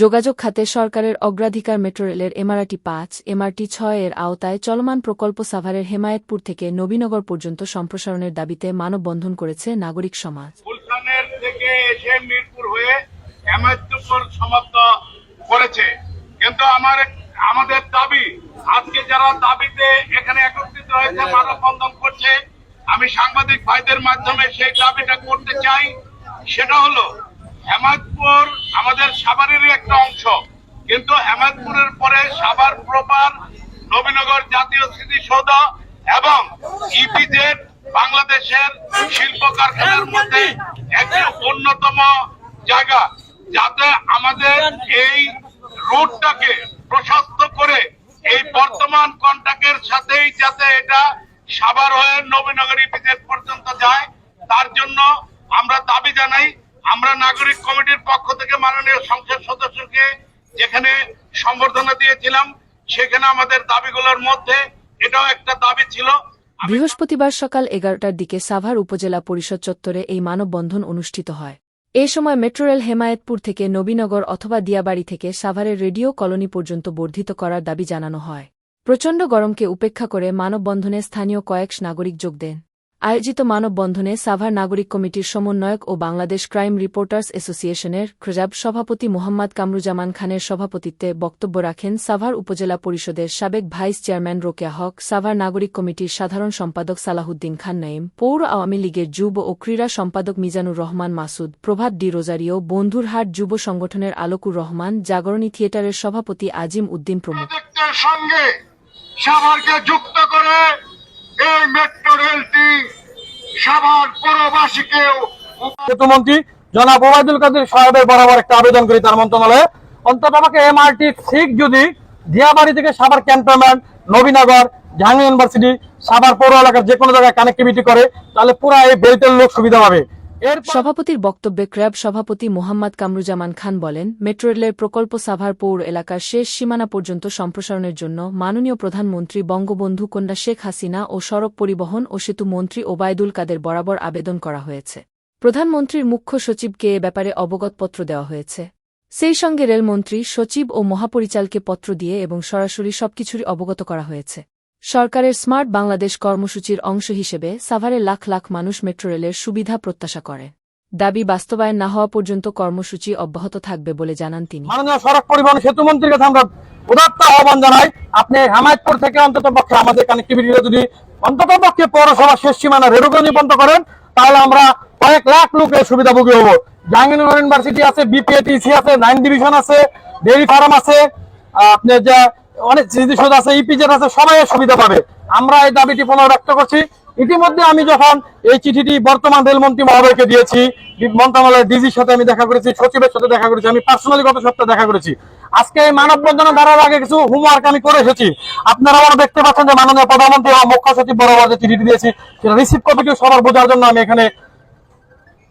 যোগাযোগ খাতে সরকারের অগ্রাধিকার মেট্রো রেলের এমআরটি পাঁচ, এমআরটি ছয় এর আওতায় চলমান প্রকল্প সাভারের হেমায়েতপুর থেকে নবীনগর পর্যন্ত সম্প্রসারণের দাবিতে মানববন্ধন করেছে নাগরিক সমাজ। থেকে এসে মিরপুর হয়ে করেছে। কিন্তু আমার আমাদের দাবি, আজকে যারা দাবিতে এখানে একত্রিত হয়েছে, মানববন্ধন করছে, আমি সাংবাদিক ভাইদের মাধ্যমে সেই দাবিটা করতে চাই, সেটা হলো হেমায়তপুর আমাদের সাভারেরই একটা অংশ। কিন্তু হেমাদপুরের পরে সাভার প্রপার নবীনগর জাতীয় স্মৃতিসৌধ এবং ইপিজেড বাংলাদেশের শিল্প কারখানার মধ্যে একটি অন্যতম জায়গা যাতে আমাদের এই রোডটাকে প্রশস্ত করে এই বর্তমান কন্টাক্টের সাথেই যাতে এটা সাভার হয়ে নবীনগর ইপিজেড পর্যন্ত যায় তার জন্য আমরা দাবি জানাই আমরা নাগরিক কমিটির পক্ষ থেকে মাননীয় সংসদ সদস্যকে যেখানে সম্বর্ধনা দিয়েছিলাম, সেখানে আমাদের দাবিগুলোর মধ্যে এটাও একটা দাবি ছিল। বৃহস্পতিবার সকাল এগারোটার দিকে সাভার উপজেলা পরিষদ চত্বরে এই মানববন্ধন অনুষ্ঠিত হয়। এ সময় মেট্রো রেল হেমায়েতপুর থেকে নবীনগর অথবা দিয়াবাড়ি থেকে সাভারের রেডিও কলোনি পর্যন্ত বর্ধিত করার দাবি জানানো হয়। প্রচণ্ড গরমকে উপেক্ষা করে মানববন্ধনে স্থানীয় কয়েক নাগরিক যোগ দেন। আয়োজিত মানববন্ধনে সাভার নাগরিক কমিটির সমন্বয়ক ও বাংলাদেশ ক্রাইম রিপোর্টার্স অ্যাসোসিয়েশনের ক্রজাব সভাপতি মোহাম্মদ কামরুজামান খানের সভাপতিত্বে বক্তব্য রাখেন সাভার উপজেলা পরিষদের সাবেক ভাইস চেয়ারম্যান রোকেয়া হক, সাভার নাগরিক কমিটির সাধারণ সম্পাদক সালাহুদ্দিন খান নাইম পৌর আওয়ামী লীগের যুব ও ক্রীড়া সম্পাদক মিজানুর রহমান মাসুদ, প্রভাত ডি রোজারিও, বন্ধুরহাট যুব সংগঠনের আলোকুর রহমান, জাগরণী থিয়েটারের সভাপতি আজিম উদ্দিন প্রমুখ। সাভারকে যুক্ত করে এই মেট্রো রেলটি সাভার পুরবাসীকেও সেতুমন্ত্রী জনাব ওবায়দুল কাদের সাহেবের বরাবর একটা আবেদন করি তার মন্ত্রণালয়ে। অন্তত আমাকে এমআরটি ঠিক যদি দিয়াবাড়ি থেকে সাভার ক্যান্টনমেন্ট, নবীনগর, জাহাঙ্গীর ইউনিভার্সিটি, সাভার পৌর এলাকার যে কোনো জায়গায় কানেক্টিভিটি করে, তাহলে পুরো এই বেল্টের লোক সুবিধা পাবে। সভাপতির বক্তব্যে ক্র্যাব সভাপতি মোহাম্মদ কামরুজামান খান বলেন, মেট্রো রেলের প্রকল্প সাভার পৌর এলাকার শেষ সীমানা পর্যন্ত সম্প্রসারণের জন্য মাননীয় প্রধানমন্ত্রী বঙ্গবন্ধু কন্যা শেখ হাসিনা ও সড়ক পরিবহন ও সেতু মন্ত্রী ওবায়দুল কাদের বরাবর আবেদন করা হয়েছে। প্রধানমন্ত্রীর মুখ্য সচিবকে এ ব্যাপারে অবগতপত্র দেওয়া হয়েছে। সেই সঙ্গে রেলমন্ত্রী, সচিব ও মহাপরিচালকে পত্র দিয়ে এবং সরাসরি সবকিছুরই অবগত করা হয়েছে। সরকারের স্মার্ট বাংলাদেশ কর্মসূচির অংশ হিসেবে সাভারে লাখ লাখ মানুষ মেট্রো রেলের সুবিধা প্রত্যাশা করে। দাবি বাস্তবায়ন না হওয়া পর্যন্ত কর্মসূচি অব্যাহত থাকবে বলে জানান তিনি। সড়ক পরিবহন সেতু মন্ত্রীর কাছে আমরা উদাত্ত আহ্বান জানাই, আপনি হামায়তপুর থেকে অন্তত পক্ষে আমাদের কানেক্টিভিটি যদি অন্তত পক্ষে পৌরসভা শেষ সীমানা রেরুগঞ্জ পর্যন্ত করেন, তাহলে আমরা কয়েক লাখ লোকের সুবিধাভোগী হব। জাহাঙ্গীরনগর ইউনিভার্সিটি আছে বিপিএটিসি আছে নাইন ডিভিশন আছে ডেয়ারি ফার্ম আছে আপনার যা অনেক স্মৃতিসৌধ আছে ইপিজেড আছে, সবাই সুবিধা পাবে। আমরা এই দাবিটি পুনর্ব্যক্ত করছি। ইতিমধ্যে আমি যখন এই চিঠিটি বর্তমান রেলমন্ত্রী মহোদয়কে দিয়েছি, মন্ত্রণালয়ের ডিজির সাথে আমি দেখা করেছি, সচিবের সাথে দেখা করেছি, আমি পার্সোনালি গত সপ্তাহে দেখা করেছি। আজকে এই মানববন্ধনে দাঁড়ার আগে কিছু হোমওয়ার্ক আমি করে এসেছি। আপনারা আমার দেখতে পাচ্ছেন যে মাননীয় প্রধানমন্ত্রী এবং মুখ্য সচিব বরাবর যে চিঠিটি দিয়েছি, সেটা রিসিভ কপিটি সবার বোঝার জন্য আমি এখানে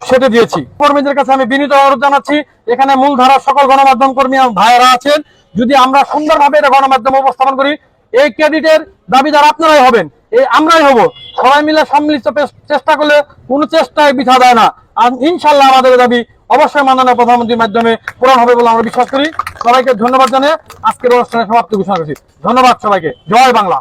সেটা দিয়েছি। কর্মীদের কাছে আমি বিনীত অনুরোধ জানাচ্ছি, এখানে মূলধারার সকল গণমাধ্যম কর্মী ভাইয়েরা আছেন যদি আমরা সুন্দরভাবে এটা গণমাধ্যমে উপস্থাপন করি, এই ক্রেডিটের দাবিদার আপনারাই হবেন। এই আমরাই হব। সবাই মিলে সম্মিলিত চেষ্টা করলে কোনো চেষ্টায় বিধা দেয় না। আর ইনশাল্লাহ আমাদের দাবি অবশ্যই মাননীয় প্রধানমন্ত্রীর মাধ্যমে পূরণ হবে বলে আমরা বিশ্বাস করি। সবাইকে ধন্যবাদ জানিয়ে আজকের অনুষ্ঠানের সমাপ্তি ঘোষণা করছি। ধন্যবাদ সবাইকে। জয় বাংলা।